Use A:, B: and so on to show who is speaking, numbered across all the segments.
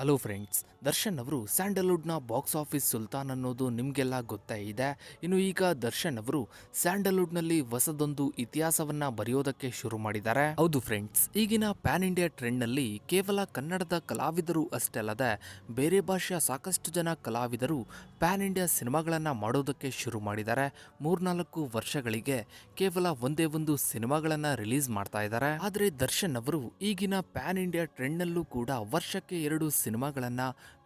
A: Hello friends Darshan ಅವರು ಸ್ಯಾಂಡಲ್ವುಡ್ನ box office Sultan ಅನ್ನೋದು ನಿಮಗೆಲ್ಲ ಗೊತ್ತೇ ಇದೆ. ಇನ್ನು ಈಗ ದರ್ಶನ್ ಅವರು ಸ್ಯಾಂಡಲ್ವುಡ್ನಲ್ಲಿ ಹೊಸದೊಂದು ಇತಿಹಾಸವನ್ನ ಬರೆಯೋದಕ್ಕೆ ಶುರು ಮಾಡಿದ್ದಾರೆ. ಹೌದು ಫ್ರೆಂಡ್ಸ್ ಈಗಿನ ಪ್ಯಾನ್ ಇಂಡಿಯಾ ಟ್ರೆಂಡ್ನಲ್ಲಿ ಕೇವಲ ಕನ್ನಡದ ಕಲಾವಿದರು ಅಷ್ಟೇ ಅಲ್ಲದೆ ಬೇರೆ ಭಾಷೆಯ ಸಾಕಷ್ಟು ಜನ ಕಲಾವಿದರು ಪ್ಯಾನ್ ಇಂಡಿಯಾ ಸಿನಿಮಾಗಳನ್ನ ಮಾಡೋದಕ್ಕೆ ಶುರು ಮಾಡಿದ್ದಾರೆ. ಮೂರ್ನಾಲ್ಕು ವರ್ಷಗಳಿಗೆ ಕೇವಲ ಒಂದೇ ಒಂದು ಸಿನಿಮಾಗಳನ್ನ ರಿಲೀಸ್ ಮಾಡ್ತಾ ಇದ್ದಾರೆ. ಆದರೆ ದರ್ಶನ್ ಅವರು ಈಗಿನ ಪ್ಯಾನ್ ಇಂಡಿಯಾ ಟ್ರೆಂಡ್ನಲ್ಲೂ ಕೂಡ ವರ್ಷಕ್ಕೆ ಎರಡು ಸಿನಿಮಾಗಳನ್ನ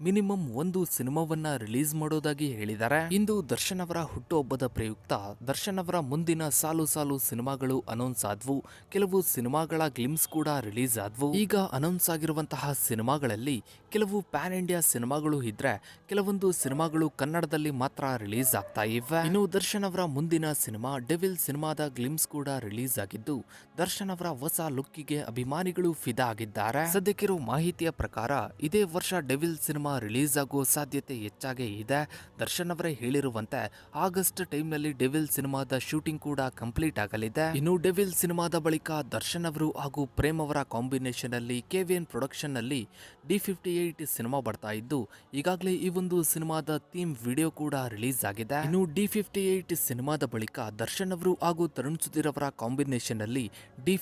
A: ಮಿನಿಮಮ್ ಒಂದು ಸಿನಿಮಾವನ್ನ ರಿಲೀಸ್ ಮಾಡೋದಾಗಿ ಹೇಳಿದ್ದಾರೆ ಇಂದು ದರ್ಶನ್ ಅವರ ಹುಟ್ಟುಹಬ್ಬದ ಪ್ರಯುಕ್ತ ದರ್ಶನ್ ಅವರ ಮುಂದಿನ ಸಾಲು ಸಾಲು ಸಿನಿಮಾಗಳು ಅನೌನ್ಸ್ ಆದ್ವು. ಕೆಲವು ಸಿನಿಮಾಗಳ ಗ್ಲಿಮ್ಸ್ ಕೂಡ ರಿಲೀಸ್ ಆದ್ವು. ಈಗ ಅನೌನ್ಸ್ ಆಗಿರುವಂತಹ ಸಿನಿಮಾಗಳಲ್ಲಿ ಕೆಲವು ಪ್ಯಾನ್ ಇಂಡಿಯಾ ಸಿನಿಮಾಗಳು ಇದ್ರೆ ಕೆಲವೊಂದು ಸಿನಿಮಾಗಳು ಕನ್ನಡದಲ್ಲಿ ಮಾತ್ರ ರಿಲೀಸ್ ಆಗ್ತಾ ಇವೆ. ಇನ್ನು ದರ್ಶನ್ ಅವರ ಮುಂದಿನ ಸಿನಿಮಾ ಡೆವಿಲ್ ಸಿನಿಮಾದ ಗ್ಲಿಮ್ಸ್ ಕೂಡ ರಿಲೀಸ್ ಆಗಿದ್ದು, ದರ್ಶನ್ ಅವರ ಹೊಸ ಲುಕ್ಕಿಗೆ ಅಭಿಮಾನಿಗಳು ಫಿದಾ ಆಗಿದ್ದಾರೆ. ಸದ್ಯಕ್ಕಿರೋ ಮಾಹಿತಿಯ ಪ್ರಕಾರ ಇದೇ ವರ್ಷ ಡೆವಿಲ್ ಸಿನಿಮಾ ರಿಲೀಸ್ ಆಗುವ ಸಾಧ್ಯತೆ ಹೆಚ್ಚಾಗೇ ಇದೆ. ದರ್ಶನ್ ಅವರೇ ಹೇಳಿರುವಂತೆ ಆಗಸ್ಟ್ ಟೈಮ್ನಲ್ಲಿ ಡೆವಿಲ್ ಸಿನಿಮಾದ ಶೂಟಿಂಗ್ ಕೂಡ ಕಂಪ್ಲೀಟ್ ಆಗಲಿದೆ. ಇನ್ನು ಡೆವಿಲ್ ಸಿನಿಮಾದ ಬಳಿಕ ದರ್ಶನ್ ಅವರು ಹಾಗೂ ಪ್ರೇಮ್ ಅವರ ಕಾಂಬಿನೇಷನ್ ಅಲ್ಲಿ ಕೆವಿಎನ್ ಪ್ರೊಡಕ್ಷನ್ನಲ್ಲಿ ಡಿ ಫಿಫ್ಟಿ ಏಟ್ ಸಿನಿಮಾ ಬರ್ತಾ ಇದ್ದು, ಈಗಾಗಲೇ ಈ ಒಂದು ಸಿನಿಮಾದ ಥೀಮ್ ವಿಡಿಯೋ ಕೂಡ ರಿಲೀಸ್ ಆಗಿದೆ. ಇನ್ನು ಡಿ ಫಿಫ್ಟಿ ಏಟ್ ಸಿನಿಮಾದ ಬಳಿಕ ದರ್ಶನ್ ಅವರು ಹಾಗೂ ತರುಣ್ ಸುಧೀರ್ ಅವರ ಕಾಂಬಿನೇಷನ್ ಅಲ್ಲಿ ಡಿ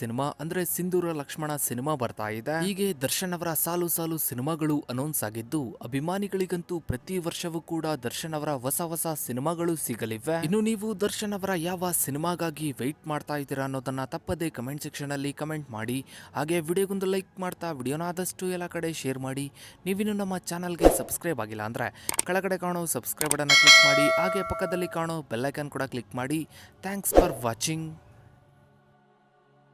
A: ಸಿನಿಮಾ ಅಂದ್ರೆ ಸಿಂಧೂರ ಲಕ್ಷ್ಮಣ ಸಿನಿಮಾ ಬರ್ತಾ ಇದೆ. ಹೀಗೆ ದರ್ಶನ್ ಅವರ ಸಾಲು ಸಾಲು ಸಿನಿಮಾಗಳು ಅನೌನ್ಸ್ ಆಗಿದ್ದು, ಅಭಿಮಾನಿಗಳಿಗಂತೂ ಪ್ರತಿ ವರ್ಷವೂ ಕೂಡ ದರ್ಶನ್ ಅವರ ಹೊಸ ಹೊಸ ಸಿನಿಮಾಗಳು ಸಿಗಲಿವೆ. ಇನ್ನು ನೀವು ದರ್ಶನ್ ಅವರ ಯಾವ ಸಿನಿಮಾಗಾಗಿ ವೆಯ್ಟ್ ಮಾಡ್ತಾ ಇದ್ದೀರಾ ಅನ್ನೋದನ್ನ ತಪ್ಪದೆ ಕಮೆಂಟ್ ಸೆಕ್ಷನ್ ಅಲ್ಲಿ ಕಮೆಂಟ್ ಮಾಡಿ. ಹಾಗೆ ವಿಡಿಯೋಗೊಂದು ಲೈಕ್ ಮಾಡ್ತಾ, ವಿಡಿಯೋನ ಆದಷ್ಟು ಎಲ್ಲ ಕಡೆ ಶೇರ್ ಮಾಡಿ. ನೀವಿನ್ನು ನಮ್ಮ ಚಾನಲ್ಗೆ ಸಬ್ಸ್ಕ್ರೈಬ್ ಆಗಿಲ್ಲ ಅಂದ್ರೆ, ಕೆಳಗಡೆ ಕಾಣೋ ಸಬ್ಸ್ಕ್ರೈಬ್ ಬಟನ್ ಕ್ಲಿಕ್ ಮಾಡಿ. ಹಾಗೆ ಪಕ್ಕದಲ್ಲಿ ಕಾಣೋ ಬೆಲ್ಲೈಕನ್ ಕೂಡ ಕ್ಲಿಕ್ ಮಾಡಿ. Thanks for watching